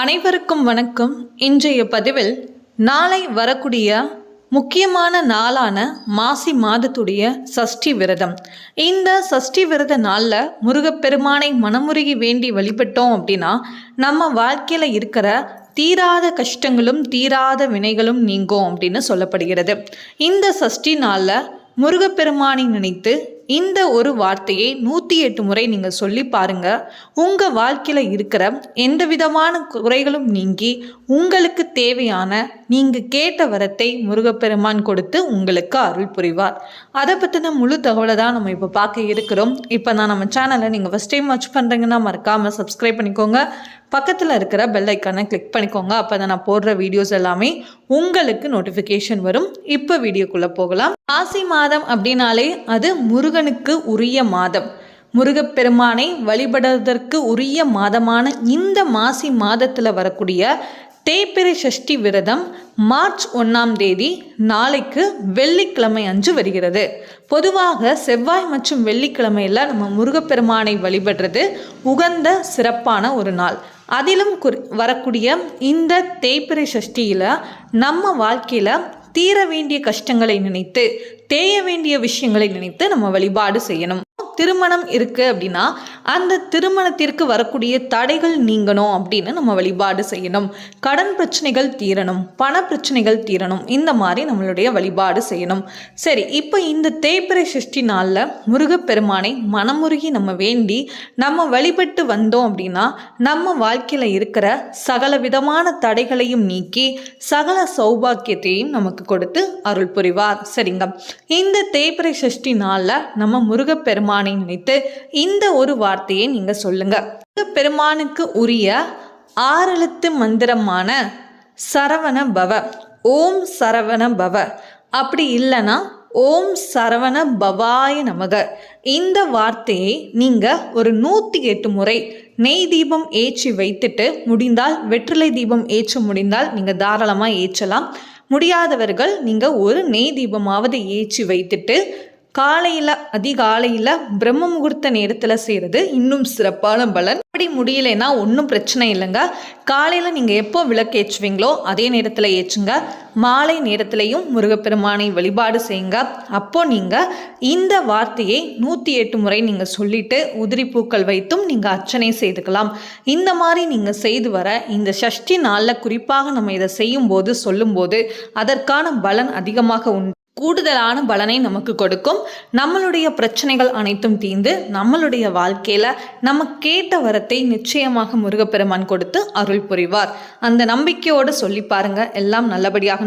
அனைவருக்கும் வணக்கம். இன்றைய பதிவில் நாளை வரக்கூடிய முக்கியமான நாளான மாசி மாதத்துடைய சஷ்டி விரதம். இந்த சஷ்டி விரத நாளில் முருகப்பெருமானை மனமுருகி வேண்டி வழிபட்டோம் அப்படின்னா நம்ம வாழ்க்கையில் இருக்கிற தீராத கஷ்டங்களும் தீராத வினைகளும் நீங்கும் அப்படின்னு சொல்லப்படுகிறது. இந்த சஷ்டி நாளில் முருகப்பெருமானை நினைத்து இந்த ஒரு வார்த்தையை நூற்றி எட்டு முறை நீங்கள் சொல்லி பாருங்க. உங்கள் வாழ்க்கையில் இருக்கிற எந்த விதமான குறைகளும் நீங்கி உங்களுக்கு தேவையான நீங்கள் கேட்ட வரத்தை முருகப்பெருமான் கொடுத்து உங்களுக்கு அருள் புரிவார். அதை பற்றின முழு தகவலை தான் நம்ம இப்போ பார்க்க இருக்கிறோம். இப்போ நான் நம்ம சேனலை நீங்கள் ஃபஸ்ட் டைம் வாட்ச் பண்ணுறீங்கன்னா மறக்காமல் சப்ஸ்கிரைப் பண்ணிக்கோங்க. பக்கத்தில் இருக்கிற பெல் ஐக்கானை கிளிக் பண்ணிக்கோங்க. அப்போ தான் நான் போடுற வீடியோஸ் எல்லாமே உங்களுக்கு நோட்டிஃபிகேஷன் வரும். இப்போ வீடியோக்குள்ளே போகலாம். மாசி மாதம் அப்படின்னாலே அது முருகனுக்கு உரிய மாதம். முருகப்பெருமானை வழிபடுவதற்கு உரிய மாதமான இந்த மாசி மாதத்தில் வரக்கூடிய தேய்பிறை சஷ்டி விரதம் மார்ச் ஒன்றாம் தேதி நாளைக்கு வெள்ளிக்கிழமை அன்று வருகிறது. பொதுவாக செவ்வாய் மற்றும் வெள்ளிக்கிழமையில் நம்ம முருகப்பெருமானை வழிபடுறது உகந்த சிறப்பான ஒரு நாள். அதிலும் குறி வரக்கூடிய இந்த தேய்பிறை சஷ்டியில் நம்ம வாழ்க்கையில் தீர வேண்டிய கஷ்டங்களை நினைத்து தேய வேண்டிய விஷயங்களை நினைத்து நம்ம வழிபாடு செய்யணும். திருமணம் இருக்குது அப்படின்னா அந்த திருமணத்திற்கு வரக்கூடிய தடைகள் நீங்கணும் அப்படின்னு நம்ம வழிபாடு செய்யணும். கடன் பிரச்சனைகள் தீரணும் பண பிரச்சனைகள் தீரணும் இந்த மாதிரி நம்மளுடைய வழிபாடு செய்யணும். சரி இப்போ இந்த தேய்பிறை சஷ்டி நாளில் முருகப்பெருமானை மனமுருகி நம்ம வேண்டி நம்ம வழிபட்டு வந்தோம் அப்படின்னா நம்ம வாழ்க்கையில் இருக்கிற சகல விதமான தடைகளையும் நீக்கி சகல சௌபாக்கியத்தையும் நமக்கு கொடுத்து அருள் புரிவார். சரிங்க. இந்த தேய்பிறை சஷ்டி நாளில் நம்ம முருகப்பெருமானை நினைத்து இந்த ஒரு வார்த்தையை நீங்க சொல்லுங்க. பெருமானுக்கு உரிய ஆறெழுத்து மந்திரமான சரவண பவ ஓம் சரவண பவ. அப்படி இல்லைன்னா ஓம் சரவண பவாய நமக. இந்த வார்த்தையை நீங்கள் ஒரு நூற்றி எட்டு முறை நெய் தீபம் ஏற்றி வைத்துட்டு முடிந்தால் வெற்றிலை தீபம் ஏற்ற முடிந்தால் நீங்கள் தாராளமாக ஏற்றலாம். முடியாதவர்கள் நீங்கள் ஒரு நெய் தீபமாவது ஏற்றி வைத்துட்டு காலையில் அதிகாலையில் பிரம்ம முகூர்த்த நேரத்தில் செய்கிறது இன்னும் சிறப்பான பலன். அப்படி முடியலைன்னா ஒன்றும் பிரச்சனை இல்லைங்க. காலையில் நீங்கள் எப்போ விளக்கு ஏற்றுவீங்களோ அதே நேரத்தில் ஏற்றுங்க. மாலை நேரத்திலையும் முருகப்பெருமானை வழிபாடு செய்யுங்க. அப்போ நீங்கள் இந்த வார்த்தையை நூற்றி எட்டு முறை நீங்கள் சொல்லிட்டு உதிரி பூக்கள் வைத்தும் நீங்கள் அர்ச்சனை செய்துக்கலாம். இந்த மாதிரி நீங்கள் செய்து வர இந்த சஷ்டி நாளில் குறிப்பாக நம்ம இதை செய்யும்போது சொல்லும்போது அதற்கான பலன் அதிகமாக உண்டு. கூடுதலான பலனை நமக்கு கொடுக்கும். நம்மளுடைய பிரச்சனைகள் அனைத்தும் தீர்ந்து நம்மளுடைய வாழ்க்கையில் நம்ம கேட்ட வரத்தை நிச்சயமாக முருகப்பெருமான் கொடுத்து அருள் புரிவார். அந்த நம்பிக்கையோடு சொல்லி பாருங்க. எல்லாம் நல்லபடியாக